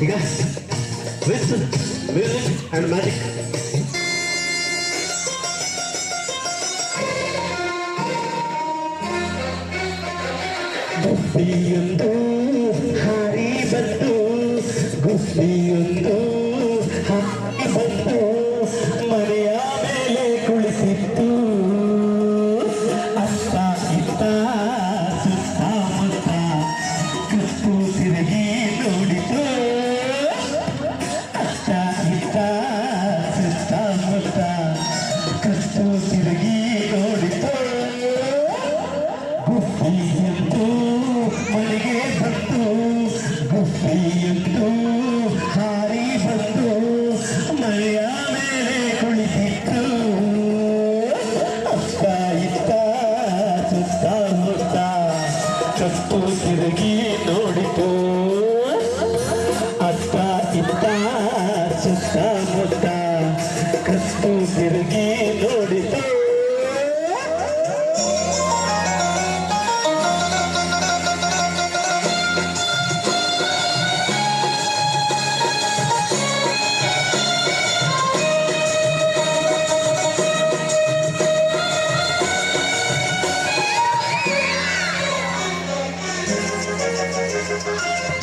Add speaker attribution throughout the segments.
Speaker 1: You guys, listen, music and magic. ಗುಬ್ಬಿಯೊಂದು ಹರಿ ಬಂತು ಗುಬ್ಬಿಯೊಂದು ಹರಿ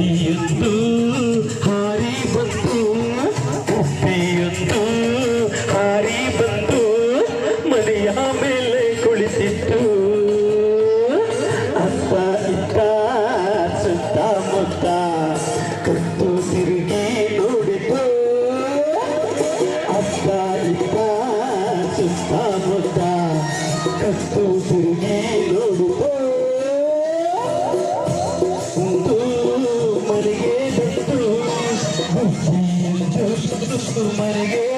Speaker 1: ಎದ್ದು ಬಂತು ಎದ್ದು ಹಾರಿ ಬಂತು ಮೇಲೆ ಅಪ್ಪ ಇತ್ತ ಸುತ್ತಮುತ್ತ ಕತ್ತು ತಿರುಗಿ ನೋಡಿತು. ಅಪ್ಪ ಇತ್ತ ಸುತ್ತಮುತ್ತ ಕತ್ತು ತಿರುಗಿ তোমার গে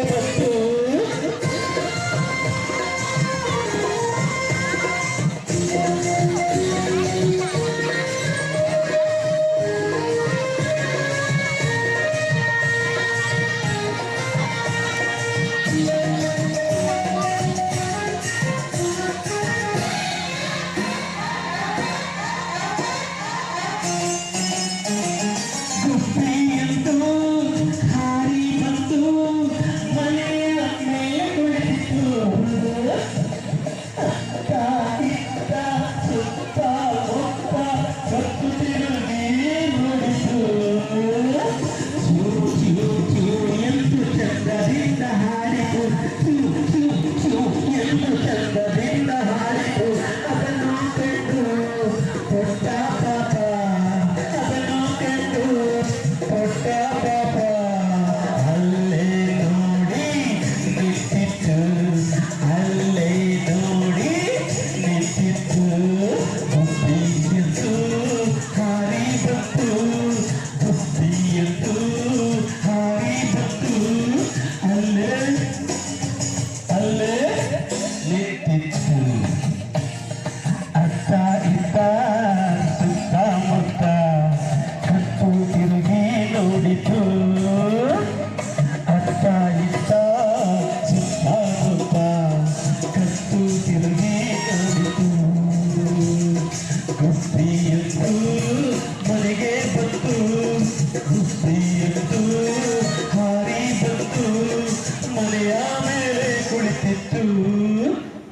Speaker 1: Ooh.